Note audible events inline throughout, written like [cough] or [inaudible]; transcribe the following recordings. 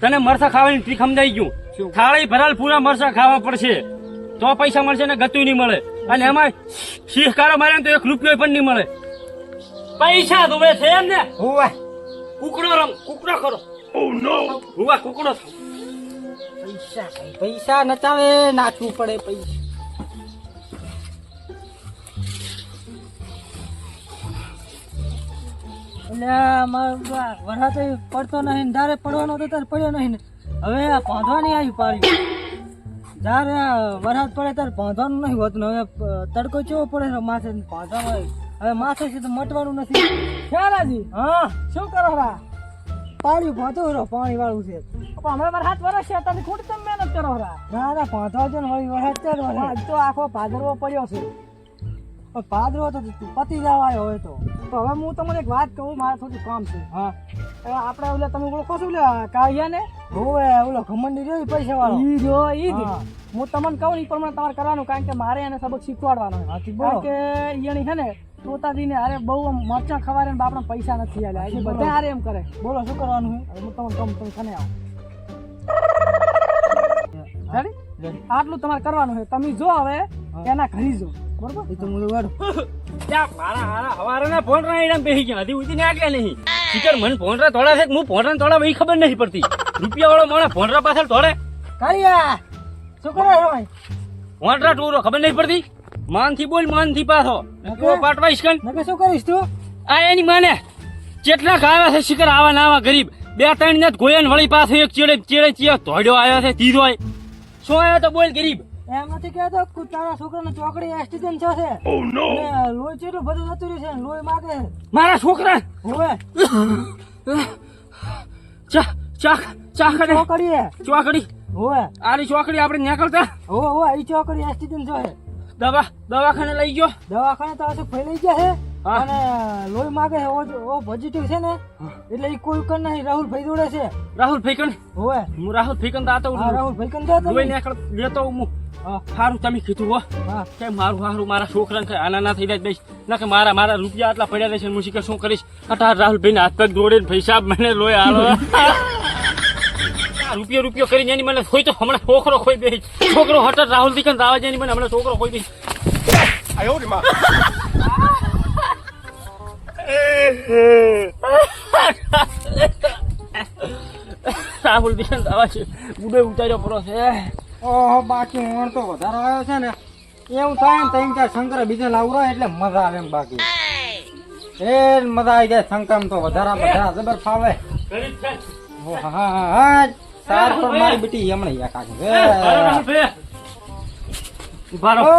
તને મરસા ખાવાની ટ્રીક સમજાઈ ગયું. શું? થાળી ભરાલ પૂરા મરસા ખાવા પડશે. તો પૈસા મળશે ને ગતું નહીં મળે. અને એમાં શીખકારો મારે તો એક રૂપિયો પણ નહીં મળે. પૈસા ધોવે છે એમ ને. હુવા કુકડો રમ કુકડો કરો ઓ નો હુવા કુકડો. પૈસા પૈસા નચાવે નાચવું પડે પૈસા. એટલે મારો વરસાદ પડતો નહીં ને ધારે પડવાનો હતો ત્યારે પડ્યો નહીં હવે આ પાંધવાની આવી પાડી જ્યારે વરસાદ પડે ત્યારે પાંધવાનું નહીં હોતું હવે તડકો ચેવો પડે છે માથે ને બાંધવાનું હોય. હવે માથે છે તો મટવાનું નથી. ખ્યાલાજી હા શું કરો રા? પાણી બાંધો રહો પાણી વાળું છે. હમણાં મારા હાથ વરસ છે તમે ખોટી તમે મહેનત કરો રા? ના ના બાંધવા જો ને વળી વરસાદ વરસાદ તો આખો ભાદરવો પડ્યો છે. પણ પાદરો તો પતી જવાય હોય તો. તો હવે હું તમને એક વાત કહું મારે થોડું કામ છે. હા. આપણે ઓલે તમે ઓળખો છો ઓલે કાળિયા ને હોવે ઓલો ઘમંડી રહ્યો પૈસા વાળો ઈ જો ઈ જ. હું. તમને કહું ને ઈ પ્રમાણે તમારે કરવાનું કારણ કે મારે એને સબક શીખવાડવાનો. કારણ કે ઈયણી છે ને તોતાજીને અરે બહુ મરચાં ખવારે ને બાપડા પૈસા નથી આલ્યા એટલે બધા હારે એમ કરે. બોલો શું કરવાનું? હું તમને કહું તમે ને આવો. આટલું તમારે કરવાનું છે. તમે જો હવે એના ઘરી જો. બરોબર? એ તો હું વાડું ત્યાં [laughs] મારા હારા હવારના ભોંડરા એડા બેહી ગયા. હજી ઉધી નાખ્યા નહીં. શીખર મને ભોંડરા થોડા છે હું ભોંડરા થોડા એ ખબર નહીં પડતી. રૂપિયા વાળો ભોંડરા પાછળ થોડે કાળિયા શું કરો છો ભાઈ? ભોંડરા ટોરો ખબર નહીં પડતી? માનથી બોલ માનથી પાછો. તો પાટવા ઇસ્કન નકે શું કરીશ તું? આ એની માને કેટલા આવ્યા છે શિકર આવા ના આવા ગરીબ. બે ત્રણ ને ગોયન વળી પાસે એક ચેડે ચેડે ચિયા ધોડ્યો આવ્યો છે તીરો શું આવ્યો તો બોલ ગરીબ? એમ નથી કહેતો કે તારા છોકરાને ચોકડી એક્સિડન્ટ થયો છે અને લોહી ચેટલું બધું જતું રહ્યું છે ને લોહી માગે. છે મારા છોકરા! હોવે. ચા ચા ચા કરે ચોકડીએ. ચોકડી. હોવે. આની ચોકડી આપણે નીકળતા. હોવે હોવે ઈ ચોકડી એક્સિડન્ટ છે દવા દવાખાને લઈ ગયો. દવાખાને તો હજુ ફેલાઈ ગયા છે. હા. અને લોહી માગે છે ઓ- ઓ પોઝિટિવ છે ને એટલે ઈ કોઈ કર નહીં રાહુલ ભાઈ જોડે છે. રાહુલ ફેકણ હોય હું રાહુલ ફેકણ તો આતો હા રાહુલ ભાઈ કન દે લોહી નીકળ લેતો હું. સારું તમે કીધું હો. હા. કે મારું હારું મારા છોકરાને કઈ આના ના થઈ જાય બેસ. ના કે મારા મારા રૂપિયા આટલા પડ્યા રહેશે હું શીખે શું કરીશ? અટાર રાહુલ ભાઈ હાથ પગ દોડે પૈસા મને લોહી હાલો આ રૂપિયો રૂપિયો કરીને એની મને કોઈ તો હમણાં છોકરો ખોઈ દે. છોકરો હટર રાહુલથી છે એની મને હમણાં છોકરો ખોઈ દે. રાહુલ દિશન આવા છે. ઉડે ઉતાર્યો પડો છે ઓહો બાકી હું તો વધારે આવ્યો છે ને એવું થાય ને ત્રણ ચાર શંકર બીજે લાવરો એટલે મજા આવે એમ બાકી. એ મજા આવી જાય શંકર તો વધારે બધા જબર ફાવે. હા હા હા હા સાર પર મારી બેટી હમણાં યા. ઓ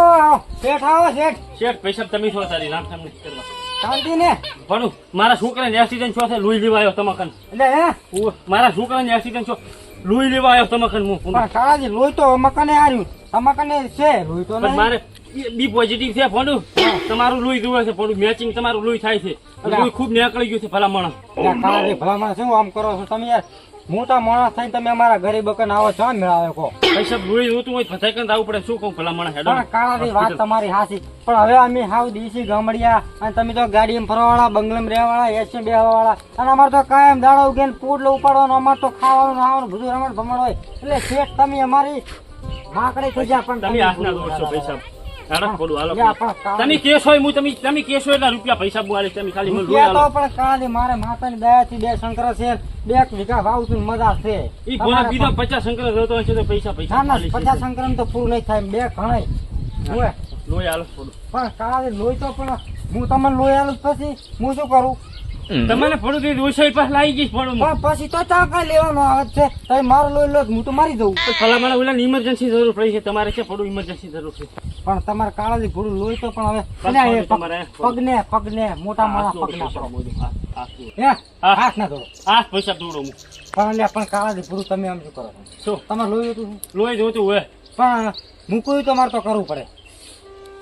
શેઠ આવો શેઠ. શેઠ પૈસા તમે છો તારી નામ સામે કરવા. શાંતિ ને ભણું. મારા છોકરાને એક્સિડન્ટ છો છે લોહી લેવા આવ્યો તમાકન. એટલે હે? મારા છોકરાને એક્સિડન્ટ છો લોહી લેવા આવ્યો તમાકન હું. લોહી તો મકાને આવ્યું તમાકને છે લોહી તો મારે બી પોઝિટિવ છે ભણું. તમારું લોહી જોવે છે ભણું. મેચિંગ તમારું લોહી થાય છે. લોહી ખૂબ નીકળી ગયું છે ભલા માણસ ભલામણ શું આમ કરો છો તમે યાર? મોટા માણસ થઈને તમે અમારા ગરીબ બકન આવો છો ને મેળાવે કો. પૈસા લોહી જોતું હોય ફસાઈ કંઈ આવું પડે શું કહું ભલા માણસ હેડો પણ વાત તમારી હાસી પણ હવે અમે હાવ દેશી ગામડિયા અને તમે તો ગાડીમાં ફરવાવાળા બંગલામાં રહેવાવાળા એસી બેહવાવાળા અને અમારે તો કાયમ દાડો ઉગીને પૂડલો ઉપાડવાનો અમારે તો ખાવાનું નાવાનું બધું રમણ ભમણ હોય. એટલે શેઠ તમે અમારી માકડી થઈ જા પણ તમે હાથના દોડશો પૈસા. હાલો હાલો તમે કેસ હોય હું તમે તમે કેસ હોય એટલા રૂપિયા પૈસા બુઆ તમે ખાલી મને રૂપિયા પણ કાળાજી મારે માતાની દયાથી બે શંકર છે બે એક વીઘા વાવતું ને મજા છે. ઈ ગોળા બીજા પચાસ શંકર રહેતો હશે તો પૈસા પૈસા ના ખાલી છે. પચાસ સંક્રમ તો પૂરું નહીં થાય બે ઘણાય. હોય લોહી હાલો પણ કાલે લોહી તો પણ હું તમને લોહી આલું પછી હું શું કરું? તમને પડું તે રોષાઈ પાસે લાવી જઈશ પડું પણ પછી તો ચા કઈ લેવાનો આવે છે તમે મારો લોહી લો હું તો મારી દઉં. ભલા મને ઓલા ઇમરજન્સી જરૂર પડી છે તમારે છે પડું ઇમરજન્સી જરૂર છે. પણ તમારે કાળાજી ઘોડું લોહી તો પણ હવે. પગને પગને મોટા મોટા પગના. હાથ હાથ હે? હાથ ના હાથ પૈસા પણ કાળાજી ઘોડું તમે આમ શું કરો છો? શું? તમારે લોહી જોતું લોહી જોતું હોય. પણ મૂકવું તો મારે તો કરવું પડે.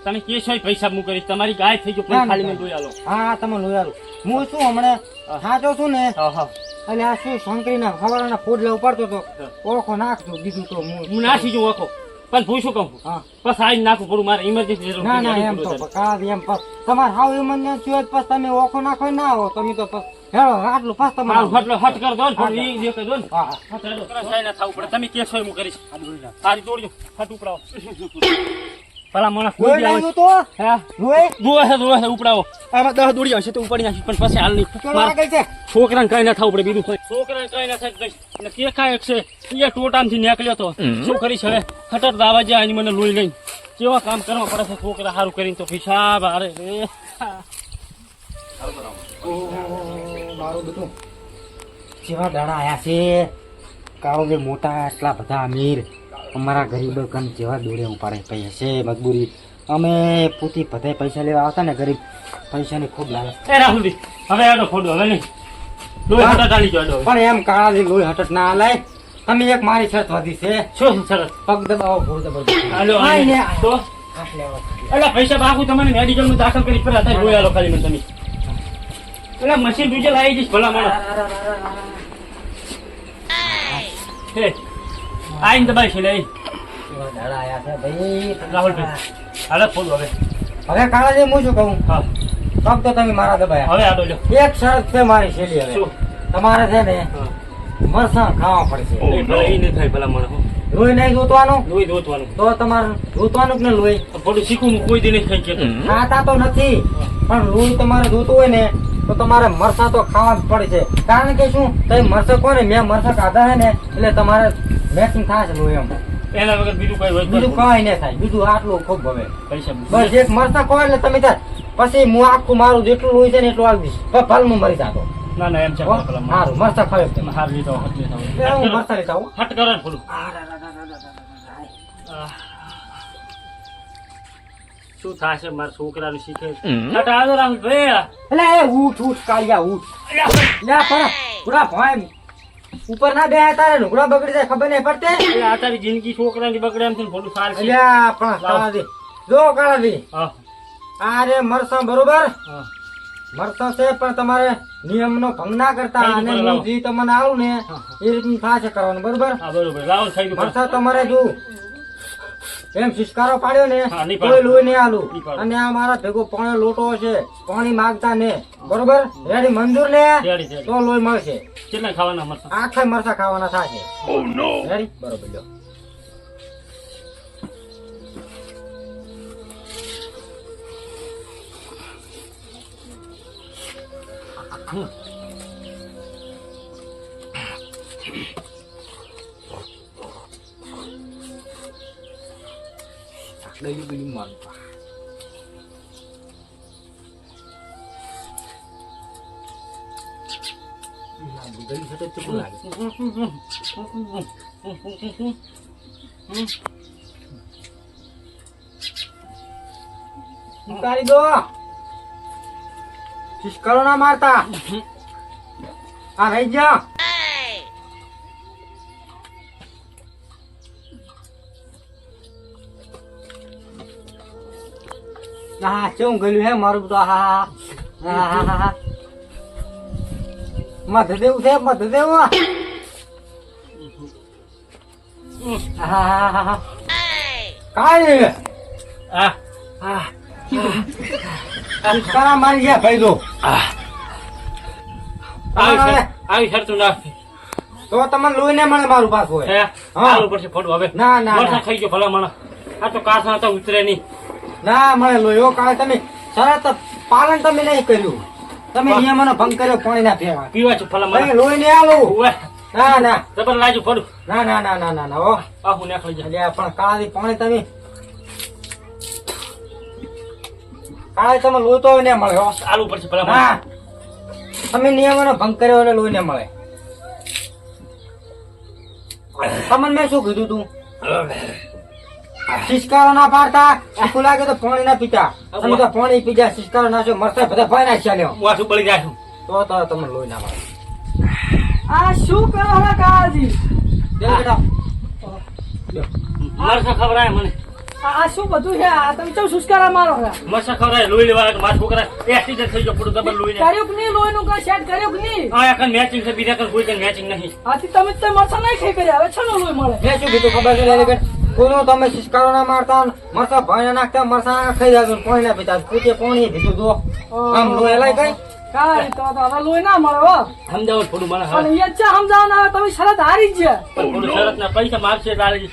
તમે કે છો પૈસા મૂકી કરીશ તમારી ગાય થઈ ગયો પણ ખાલી મેં લોહી હાલો હા તમે લોહી આલું. હું શું હમણાં સાચો છું ને? અને આ શું શંકરીના ફૂડ લે ઉપાડતો તો ઓળખો નાખજો દીધું તો હું નાસી નાખી જઉં આખો. પણ પૂછું કહું હા બસ આજ નાખું પડું મારે ઇમરજન્સી જરૂર ના ના એમ તો કાળા એમ પસ તમારે હાવ ઇમરજન્સી હોય પછી તમે ઓખો નાખો ના હો તમે તો હેલો આટલું પાસ મારું તમારું ફટલો હટ કર દો ને, ફટ ઈ કહી દો ને. હા હા. હેડો. ના થાવું પડે. તમે કેશો એમ હું કરીશ. સારી તોડજો. હટ ઉપડાવો. ભલા મને કોઈ. લાગ્યું તો? હા? છે, દુઆ છે, ઉપડાવો. આમાં દસ દોડી આવશે તો ઉપાડી નાખી. પણ પછી હાલ નહીં. મારા લાગે છે? છોકરાને કઈ ના થવું પડે બીજું કોઈ. છોકરાને કઈ ના થાય. અને કે એક છે એ ટોટામથી નીકળ્યો તો. શું કરીશ હવે? ખટર દાવા જાય અને મને લોહી લઈને. કેવા કામ કરવા પડે છે છોકરા સારું કરીને તો હિસાબ હારે રે. મારું બધું જેવા દાડા આયા છે. કાઉ મોટા એટલા બધા અમીર. અમારા ગરીબ કન જેવા દોડે ઉપાડે પૈસા છે મજબૂરી. અમે પૂતી બધા પૈસા લેવા આવતા ને ગરીબ પૈસાની ખૂબ લાલચ. એ રાહુલજી હવે આનો ખોડો હવે નહીં. લોહી હા? આલી હવે. પણ એમ કાળાથી લોહી હટત ના લાય તમે એક મારી શરત વધી છે. શું શરત? પગ દબાવો ભૂલ દબાવો. હાલો આય ને તો? એટલે પૈસા બાકુ તમને મેડિકલમાં દાખલ કરી પેલા થાય લોહી આલો ખાલી મને તમે. એટલે મશીન બીજે લાવી દઈશ ભલા માણસ. હે. આઈને દબાઈ છે લે એવા દાડા આયા છે ભાઈ. રાહુલભાઈ હાલે ખોડો હવે. હવે કાળાજી હું શું કહું? હા. પગ તો તમે મારા દબાયા. હવે આડો લ્યો એક શરત છે મારી છેલ્લી હવે. તમારે છે ને મરસા ખાવા પડશે. એ નહીં થાય ભલા માણસ લોહી નહીં જોતવાનું? લોહી દોતવાનું તો તમારે જોતવાનું કે ને લોહી? થોડું શીખવું કોઈ દી નહીં ખાઈ ગયો ખાતા તો નથી. પણ લોહી તમારે જોતું હોય ને તો તમારે મરસા તો ખાવા જ પડશે. કારણ કે શું? તમે મરસા કોને? મેં મરસા ખાધા છે ને એટલે તમારે મેચિંગ થશે છે એમ. એના વગર બીજું કઈ હોય બીજું નહીં. કઈ નહીં થાય. બીજું આટલું ખૂબ હવે. પૈસા બસ એક મરતા ખો એટલે તમે ત્યાં પછી હું આખું મારું જેટલું હોય છે ને એટલું આવી દઈશ પણ ભલમાં મરી જાતો ના ના એમ છે હો? ભલા માણસ. સારું મરસા ખાવે તમે હાર લીધો હટ લીધો. હું મરસા લેતા આવું હટ કરો થોડું શું થશે મારા છોકરાનું શીખે? હટ એટલે એ ઉઠ ઉઠ કાળિયા ઉઠ. પૂરા ભાઈ. ઉપર ના બે તારે લુગડા બગડી જાય ખબર નહીં પડતી? [coughs] આ તારી જિંદગી છોકરાની બગડે એમ છે થોડું સારું. અલ્યા પણ કાળાજી જો કાળાજી હા. આ રે મરસા બરોબર? મરસા છે પણ તમારે નિયમનો ભંગ ના કરતા અને હું જી તમને આવું ને એ રીતનું થશે કરવાનું બરોબર? હા બરોબર. રાહુલ થઈ ગયું. મરસા તમારે જો એમ શિષ્કારો પાડ્યો ને. કોઈ લોહી નહીં આલું. અને આ મારા ભેગો પાણી લોટો છે પાણી માંગતા ને. બરોબર? રેડી મંજૂર ને? તો લોહી મળશે. કેટલા ખાવાના મરસા આખા મરસા ખાવાના થશે. રેડી બરોબર લ્યો ગયું ગયું મારું ગયું છે તો ચૂકું લાગે ઉતારી દો શિષ્કરો ના મારતા. આ રહી જા. હા શું ગયું હે મારું તો હા હા હા. હા હા હા મધદેવ છે કાંઈ આ હા. શિષ્કરા મારી ગયા ભાઈ દો આવી શર- આવી શરતું ના તો તમને લોહી ને મળે મારું પાછું હે? હા. આલુ પડશે ફોટો હવે. ના ના. ખાઈ ગયો ભલા મને આ તો કાસા તો ઉતરે નહીં. ના મળે લોહી ઓ કાળે તમે સરત પાલન તમે નહીં કર્યું. તમે. નિયમોનો ભંગ કર્યો પાણી ના પીવા. પીવા છો ફલા ભાઈ લોહી ને આલો ના ના. જબર લાજુ પડું ના ના ના ના ના ના ઓ આહુ ને નાખી જાય પણ કાળાથી પાણી તમે. કાળે તમે લોહી તો ને મળે હો. આલુ પડશે ના. માણસ તમે નિયમોનો ભંગ કર્યો એટલે લોહી ને મળે. તમને મેં શું કીધું તું? શિષ્કારો ના પાડતા? આખું લાગે તો પાણી ના પીતા. તમે તો પાણી પી જાય શિષ્કારો છો મરતા બધા ભાઈ ના ચાલ્યો વાસુ પડી જાય છું? તો તો તમને લોહી ના મારે. આ શું કરો હવે કાળજી? બેટા. મરસા ખવડાય મને. આ આ શું બધું છે? આ તમે ચો સુસ્કારા મારો હે મરસા ખવડાય લોહી લેવા મારા છોકરા એક્સિડન્ટ થઈ ગયો પૂરું ડબલ લોહી ને કર્યું કે નહીં લોહીનું કઈ સેટ કર્યું કે નહીં? આ એકન મેચિંગ છે બીજા કઈ કોઈ મેચિંગ નહીં. આથી તમે તો મરસા નહીં ખાઈ કર્યા હવે છે લોહી મળે. મેં શું કીધું ખબર છે લેલી બેન? કોઈનો તમે શિષ્કારો ના મારતા મરસા ભાઈ ના નાખતા મરસા ખાઈ જાજો પાણી ના પીતા પૂછે પાણી પીધું દો આમ લો એલાય કઈ? કાંઈ તો તો હવે લોહી ના મળે સમજાવો થોડું મને હા. અહીંયા ચા સમજાવવાના આવે? તમે શરત હારી જ છે. પણ પૈસા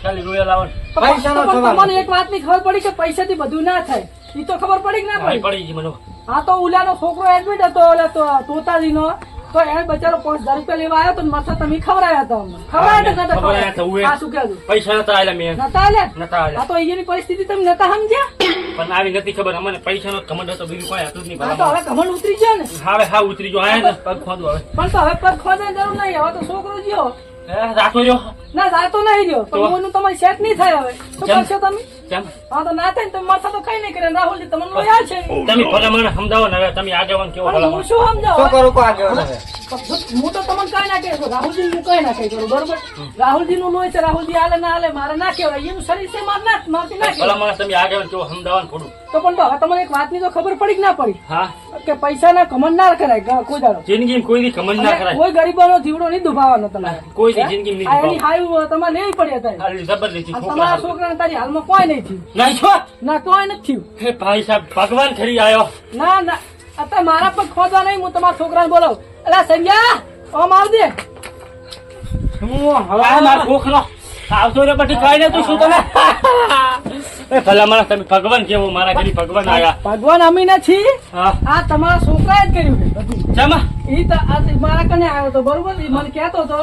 ખાલી રોયા સવાલ તમને એક વાતની ખબર પડી કે પૈસાથી બધું ના થાય? ઈ તો ખબર પડી કે ના પડી? પડી મને. આ તો ઉલાનો છોકરો એડમિટ હતો એટલે તો તોતાજીનો. તો એને બચારો પાંચ હજાર રૂપિયા લેવા આવ્યો તો ને માથા તમે ખવડાયા હતા અમને. ખવડાયા હતા, ઉએ. શું કહેલું પૈસા નતા આલ્યા મેં. નતા આલ્યા? નતા આલ્યા. આ તો અહીંયાની પરિસ્થિતિ તમે નતા સમજ્યા? પણ આવી નથી ખબર. અમને પૈસાનો ઘમંડ હતો. બીજું કોઈ હતું જ નહીં. તો હવે ઘમંડ ઉતરી ગયો ને. હવે હા ઉતરી ગયો. આયા ને પગ ખોદો હવે. પણ તો હવે પગ ખોદવાની જરૂર નહીં. હવે તો છોકરો ગયો. હે, ના જાતો નહીં રહ્યો તો? પણ તમારી તમારે સેટ નહીં થાય હવે. શું કરશો તમે? કેમ? હા તો ના થાય ને માથા તો કઈ નહીં કરે. રાહુલજી તમને લોહી છે. તમે ભલા સમજાવો ને હવે. તમે આગેવાન કેવો પણ હું મને. શું શું કરું કો આગળ હવે? હું તો તમને કઈ ના કહે રાહુલજી કઈ ના કહી બરોબર? રાહુલજી નું લોહી છે રાહુલજી હાલે ના હાલે મારે ના કહેવાય. એનું શરીર છે મારે ના મારથી ના ભલા તમે આગેવાન કેવો સમજાવો થોડું. તો પણ હવે તમને એક વાતની તો ખબર પડી કે ના પડી? હા. કે પૈસા ના કમન ના કરાય કોઈ દાડો. જિંદગી કોઈ દી કમન ના કરાય? કોઈ ગરીબોનો જીવડો નહીં દુભાવાનો તમારે. કોઈ જિંદગી નહીં તમારે લેવી પડે આ છોકરા છોકરાને તારી હાલમાં કોઈ નહીં થયું. નહીં છો ના કોઈ નથી થયું. હે ભાઈ સાહેબ ભગવાન ખરી આવ્યો ના ના અત્યારે મારા પગ ખોદવા નહીં હું તમારા છોકરાને બોલાવું. અલા સંજ્ઞા આમ આવજે હું હવે મારો છોકરો. આવતો રે પછી કઈ તું શું તમે? [laughs] એ ભલા મને તમે ભગવાન કેવો મારા ઘરે ભગવાન આવ્યા. ભગવાન અમી નથી આ તમારા છોકરાએ જ કર્યું છે જમા ઈ તો મારા કને આવ્યો તો બરોબર? ઈ મને કહેતો હતો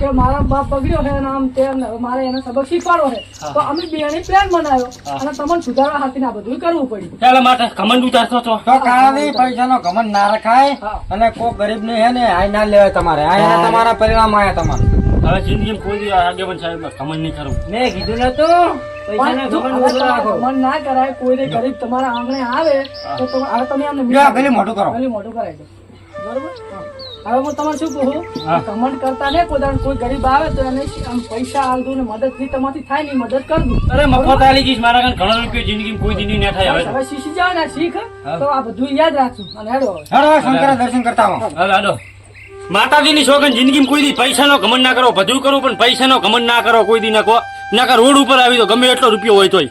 કે મારા બાપ બગડ્યો છે અને આમ તેમ મારે એને સબક શીખવાડો છે. તો અમે બેની પ્લાન બનાવ્યો અને તમને સુધારવા હાથી ના બધું કરવું પડ્યું. ચાલો માટે કમંડ ઉતારતો તો. તો કાળાની પૈસાનો ઘમંડ ના રખાય અને કોઈ ગરીબ ને હે ને આય ના લેવાય તમારે. આય તમારા પરિણામ આયા તમારે. હવે જિંદગી કોઈ દી આગેવાન સાહેબ કમંડ નહીં કરું. મેં કીધું ના કરાય કોઈને ગરીબ તમારા આંગણે આવે તો તમે કરો. બરોબર? હવે હું તમારે શું કહું. કમેન્ટ કરતા ને કોઈ કોઈ ગરીબ આવે તો એને આમ પૈસા આલ દઉં ને મદદથી તમારી થાય નહીં મદદ કર દઉં અરે મફત આલી જઈશ મારા કાન ઘણા રૂપિયા જિંદગી કોઈ દી નહીં ના થાય હવે શીશી શીખી જાવ ને શીખ. હા. તો આ બધું યાદ રાખશું અને હેડો. હેડો શંકર દર્શન કરતા માતાજીની સોગન જિંદગીમાં કોઈ દી પૈસાનો ઘમંડ ના કરો બધું કરો, પણ પૈસાનો ઘમંડ ના કરો, કોઈ દી ના કહો. ના રોડ ઉપર આવી તો ગમે એટલો રૂપિયો હોય તોય.